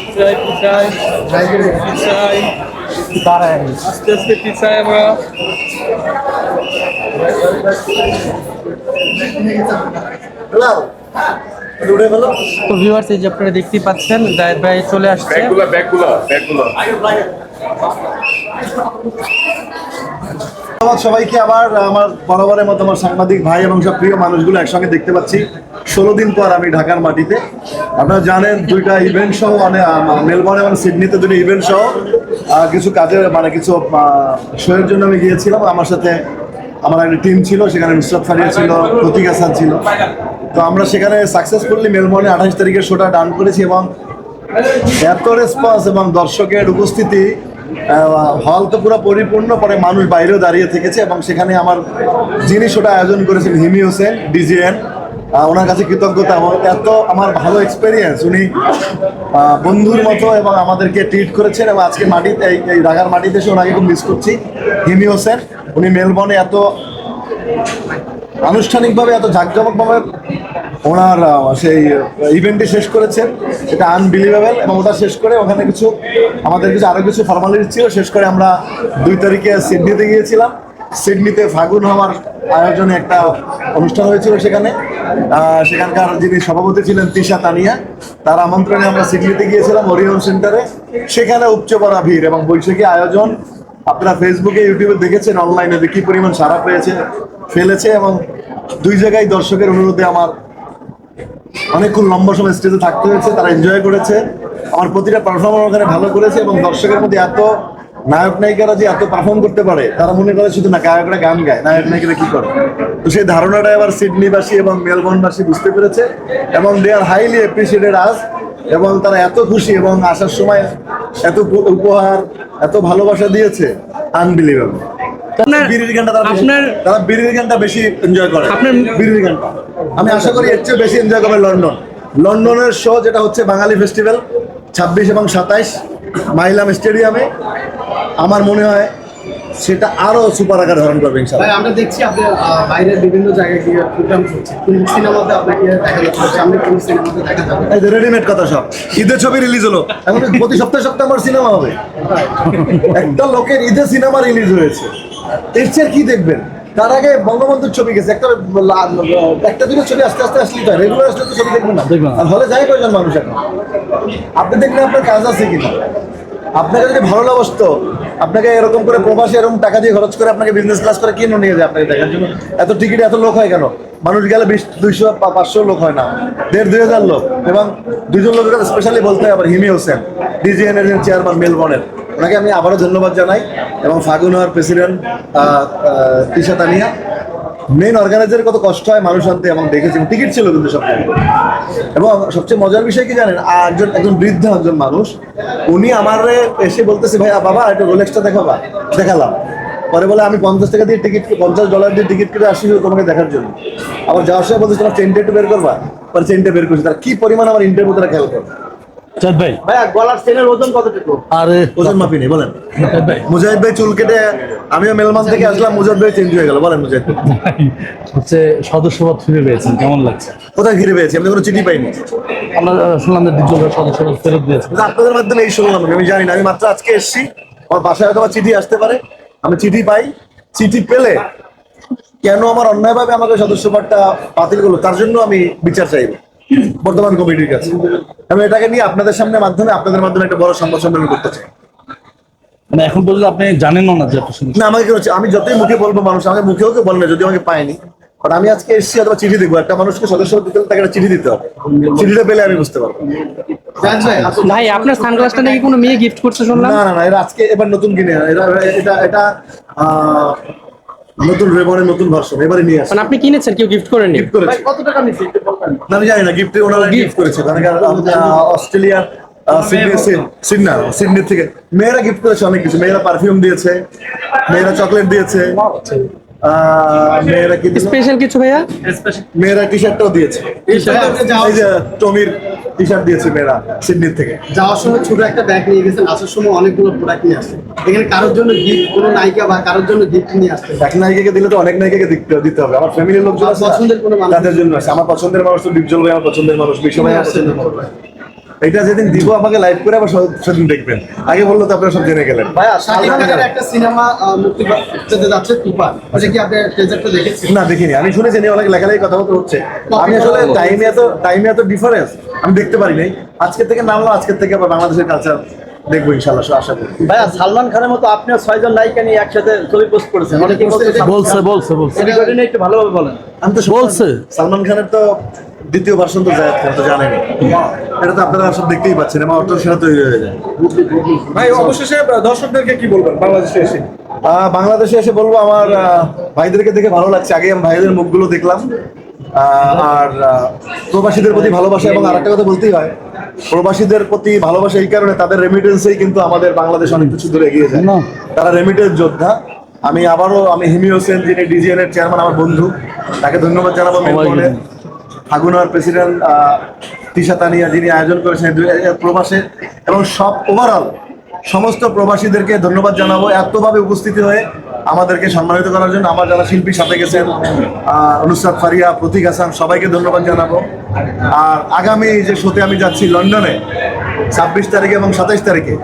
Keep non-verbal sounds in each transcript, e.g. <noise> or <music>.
পিছাই পিছাই পিছাই আমরা তো ভিউয়ার্স এই যে আপনারা দেখতেই পাচ্ছেন, জায়েদ ভাই চলে আসছে। ব্যাগগুলো ব্যাগগুলো ব্যাগগুলো। ধন্যবাদ সবাইকে। আবার আমার বরাবরের মতো আমার সাংবাদিক ভাই এবং সব প্রিয় মানুষগুলো একসঙ্গে দেখতে পাচ্ছি। ষোলো দিন পর আমি ঢাকার মাটিতে। আপনারা জানেন, দুইটা ইভেন্ট সহ মানে মেলবোর্ন এবং সিডনিতে দুটো ইভেন্ট সহ কিছু কাজের মানে কিছু শোয়ের জন্য আমি গিয়েছিলাম। আমার সাথে আমার একটা টিম ছিল, সেখানে নুসরাত ফারিয়া ছিল, প্রতীক হাসান ছিল। তো আমরা সেখানে সাকসেসফুলি মেলবোর্নে আঠাশ তারিখের শোটা ডান করেছি এবং এত রেসপন্স এবং দর্শকের উপস্থিতি হল তো পুরো পরিপূর্ণ, পরে মানুষ বাইরেও দাঁড়িয়ে থেকেছে এবং সেখানে আমার যিনি শোটা আয়োজন করেছেন, হিমি হোসেন, ডিজিএন ওনার কাছে কৃতজ্ঞতা। আমার এত আমার ভালো এক্সপিরিয়েন্স উনি বন্ধুর মতো এবং আমাদেরকে ট্রিট করেছেন এবং আজকে মাটিতে, এই এই ঢাকার মাটিতে এসে ওনাকে খুব মিস করছি। হিমি হোসেন, উনি মেলবর্নে এত আনুষ্ঠানিকভাবে, এত জাঁকজমকভাবে ওনার সেই ইভেন্টটি শেষ করেছেন। এটা আনবিলিভেবল এবং ওটা শেষ করে ওখানে কিছু, আমাদের কিছু আরও কিছু ফর্মালিটি ছিল। শেষ করে আমরা দুই তারিখে সিডনিতে গিয়েছিলাম। সিডনিতে ফাগুন হওয়ার আয়োজনে একটা অনুষ্ঠান হয়েছিল সেখানে। সেখানকার যিনি সভাপতি ছিলেন তিশা তানিয়া, তার আমন্ত্রণে আমরা সিডনিতে গিয়েছিলাম, ওরিয়ন সেন্টারে। সেখানে উপচে পড়া ভিড় এবং বৈশাখী আয়োজন। আপনারা ফেসবুকে ইউটিউবে দেখেছেন অনলাইনে কি পরিমাণ সারা পেয়েছে, ফেলেছে এবং দুই জায়গায় দর্শকের অনুরোধে আমার অনেকক্ষণ লম্বা সময় স্টেজে থাকতে হয়েছে, তারা এনজয় করেছে। আমার প্রতিটা পারফর্মার ওখানে ভালো করেছে এবং দর্শকের মধ্যে এত নায়ক নায়িকারা যে এত পারফর্ম করতে পারে, তারা মনে করে শুধু না গায়করা গান গায়, নায়ক নায়িকারা কি করে? তো সেই ধারণাটা এবার সিডনিবাসী এবং মেলবোর্নবাসী বুঝতে পেরেছে এবং দে আর হাইলি অ্যাপ্রিসিয়েটেড আস এবং তারা এত খুশি এবং আসার সময় এত উপহার, এত ভালোবাসা দিয়েছে। আনবিলিভেবল আপনার- গানটা তারা বেশি- আপনার- তারা বিড়ির গানটা বেশি এনজয় করে। আপনার- বিড়ির গানটা। আমি আশা করি এর চেয়ে বেশি এনজয় করবে লন্ডন। লন্ডনের শো যেটা হচ্ছে বাঙালি ফেস্টিভ্যাল ছাব্বিশ এবং সাতাইশ মাইলাম স্টেডিয়ামে আমার মনে হয় সেটা আরও সুপার আকার ধারণ করবে আমরা দেখছি আপনি বাইরের বিভিন্ন জায়গায় গিয়ে প্রোগ্রাম করছেন। কোন সিনেমাতে আপনাকে দেখা যাচ্ছে? সামনে কোন সিনেমাতে দেখা যাবে? এই রেডিমেড কথা সব। ঈদের ছবি রিলিজ হলো। এখন প্রতি সপ্তাহে সপ্তাহে আমার সিনেমা হবে। <laughs> একটা লোকের ঈদে সিনেমা রিলিজ হয়েছে। এর চেয়ে কি দেখবেন? তার আগে বঙ্গবন্ধুর ছবি গেছে একটা একটা দুটো ছবি আস্তে আস্তে আসলেই তো রেগুলার আসলে তো ছবি দেখবেন না। আর হলে যাই কয়জন মানুষ এখন? আপনি দেখবেন আপনার কাজ আছে কিনা? আপনাকে যদি ভালো না বসতো আপনাকে এরকম করে প্রবাসে এরকম টাকা দিয়ে খরচ করে আপনাকে বিজনেস ক্লাস করে কিনে নিয়ে যায় আপনাকে দেখার জন্য? এত টিকিট এত লোক হয় কেন? মানুষ গেলে বিশ দুইশো পাঁচশো লোক হয় না। দেড় দুই হাজার লোক। এবং দুজন লোকের স্পেশালি বলতে হয় আবার হিমি হোসেন ডিজিএন এর চেয়ারম্যান মেলবনের ওনাকে আমি আবারও ধন্যবাদ জানাই এবং ফাগুন হওয়ার প্রেসিডেন্ট তিশা তানিয়া। মেন অর্গানাইজারের কত কষ্ট হয়, মানুষ আনতে এবং দেখেছি টিকিট ছিল কিন্তু সব এবং সবচেয়ে মজার বিষয় কি জানেন, একজন একজন বৃদ্ধ একজন মানুষ, উনি আমার এসে বলতেছে, ভাইয়া, বাবা, একটু রোলেক্সটা দেখাবা দেখালাম। পরে বলে, আমি পঞ্চাশ টাকা দিয়ে টিকিট, পঞ্চাশ ডলার দিয়ে টিকিট কেটে আসি তোমাকে দেখার জন্য। আবার যাওয়ার সময় বলছে তোমার চেনটা একটু বের করবা? পরে চেনটা বের করছি, তার কি পরিমাণ আমার ইন্টারভিউ তারা খেয়াল করবে জায়েদ ভাই। ভাইয়া গলার চেনের ওজন কতটুকু? আরে ওজন মাপি নেই বলেন। ভাই। মুজাহিদ ভাই চুল কেটে আমিও মেলমান থেকে আসলাম মুজাহিদ ভাই চেঞ্জ হয়ে গেল বলেন মুজাহিদ হচ্ছে সদস্যপদ ফিরে পেয়েছেন কেমন লাগছে? কোথায় ঘিরে পেয়েছি? আমি কোনো চিঠি পাইনি। আমরা শুনলাম যে ডিজিটাল সদস্যপদ ফেরত দিয়েছে আপনাদের মাধ্যমে এই শুনলাম আমি, আমি জানি না আমি মাত্র আজকে এসেছি। আমার বাসায় হয়তো আমার চিঠি আসতে পারে। আমি চিঠি পাই চিঠি পেলে কেন আমার অন্যায়ভাবে আমাকে সদস্যপদটা বাতিল করল? তার জন্য আমি বিচার চাইব। বর্তমান কমিটির কাছে। আমি এটাকে নিয়ে আপনাদের সামনে মাধ্যমে আপনাদের মাধ্যমে একটা বড় সংবাদ সম্মেলন করতে চাই। মানে এখন পর্যন্ত আপনি জানেনও না যে না আমাকে কেন আমি যতই মুখে বলব মানুষ আমাকে মুখেও কেউ বলে না যদি আমাকে পায়নি। কারণ আমি আজকে এসেছি অথবা চিঠি দেবো একটা মানুষকে সদস্য দিতে হলে তাকে একটা চিঠি দিতে হবে। চিঠিটা পেলে আমি বুঝতে পারব। ভাই আপনি আপনার সানগ্লাসটা নাকি কোনো মেয়ে গিফট করছে শুনলাম? না না না এরা আজকে এবার নতুন কিনে এটা এটা এটা আহ, নতুন রেবনের নতুন ভার্সন এবারে নিয়ে আসে মানে আপনি কিনেছেন কেউ গিফট করেন গিফট করেছে। কত টাকা নিচ্ছে না, আমি জানি না গিফট ওনারা গিফট করেছে। মানে অস্ট্রেলিয়ার সিডনি সিডনা থেকে। মেয়েরা গিফট করেছে অনেক কিছু। মেয়েরা পারফিউম দিয়েছে মেয়েরা চকলেট দিয়েছে। আহ, মেয়েরা কি স্পেশাল কিছু ভাইয়া? মেয়েরা টি শার্টটাও দিয়েছে টমির টি শার্ট দিয়েছে মেয়েরা সিডনির থেকে। যাওয়ার সময় ছোট একটা ব্যাগ নিয়ে গেছেন আসার সময় অনেকগুলো প্রোডাক্ট নিয়ে আসছেন এখানে কারোর জন্য গিফট কোনো নায়িকা বা কারোর জন্য গিফট নিয়ে আসছেন এক নায়িকাকে দিলে তো অনেক নায়িকাকে দিতে- দিতে হবে। আমার ফ্যামিলির লোকজন আছে পছন্দের কোনো মানুষ? তাদের জন্য আছে। আমার পছন্দের মানুষ তো ডিপজল ভাই আমার পছন্দের মানুষ বিশ্ব ভাই আমার পছন্দের মানুষ। এটা যেদিন দিব আমাকে লাইভ করে আবার সেদিন দেখবেন। আগে বলল তো আপনারা সব জেনে গেলেন। ভাইয়া শাকিব একটা সিনেমা মুক্তি পেতে যাচ্ছে তুফান। কি আপনি দেখেছেন? না দেখিনি। আমি শুনেছি নিয়ে অনেক লেখালেখি কথাবার্তা হচ্ছে। আমি আসলে টাইমে এত টাইমে এত ডিফারেন্স আমি দেখতে পারি নাই। আজকের থেকে নামলো আজকের থেকে আবার বাংলাদেশের কালচার দেখব ইনশাল্লাহ আশা করি। ভাইয়া সালমান খানের মতো আপনিও ছয়জন নায়িকা নিয়ে একসাথে ছবি পোস্ট করেছেন। অনেকে বলছে বলছে বলছে একটু ভালোভাবে বলেন। আমি তো বলছে। সালমান খানের তো দ্বিতীয় ভার্সন তো জায়গা তো জানেনি এটা তো আপনারা সব দেখতেই পাচ্ছেন আমার অটো সেটা তৈরি হয়ে যায়। ভাই অবশেষে দর্শকদেরকে কি বলবেন বাংলাদেশে এসে? আহ, বাংলাদেশে এসে বলব আমার ভাইদেরকে দেখে ভালো লাগছে। আগে আমি ভাইদের মুখগুলো দেখলাম। আহ, আর আহ, প্রবাসীদের প্রতি ভালোবাসা এবং আরেকটা কথা বলতেই হয় প্রবাসীদের প্রতি ভালোবাসা এই কারণে তাদের রেমিটেন্সেই কিন্তু আমাদের বাংলাদেশ অনেক কিছু দূরে এগিয়ে যায়। তারা রেমিটেন্স যোদ্ধা। আমি আবারও আমি হিমি হোসেন যিনি ডিজিএন এর চেয়ারম্যান আমার বন্ধু তাকে ধন্যবাদ জানাব ফাগুনার প্রেসিডেন্ট তিশা তানিয়া যিনি আয়োজন করেছেন দুই হাজার প্রবাসে। এবং সব ওভারঅল সমস্ত প্রবাসীদেরকে ধন্যবাদ জানাব। এতভাবে উপস্থিতি হয়ে আমাদেরকে সম্মানিত করার জন্য আমার যারা শিল্পী সাথে গেছেন নুসরাত ফারিয়া প্রতীক হাসান সবাইকে ধন্যবাদ জানাব। আর আগামী যে শোতে আমি যাচ্ছি লন্ডনে ছাব্বিশ তারিখে এবং সাতাইশ তারিখে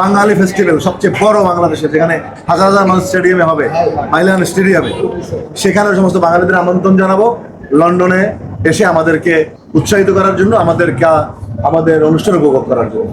বাঙালি ফেস্টিভ্যাল সবচেয়ে বড় বাংলাদেশে যেখানে হাজার হাজার মানুষ স্টেডিয়ামে হবে মাইলান স্টেডিয়ামে। সেখানে সমস্ত বাঙালিদের আমন্ত্রণ জানাব। লন্ডনে এসে আমাদেরকে উৎসাহিত করার জন্য আমাদেরকে আমাদের অনুষ্ঠান উপভোগ করার জন্য।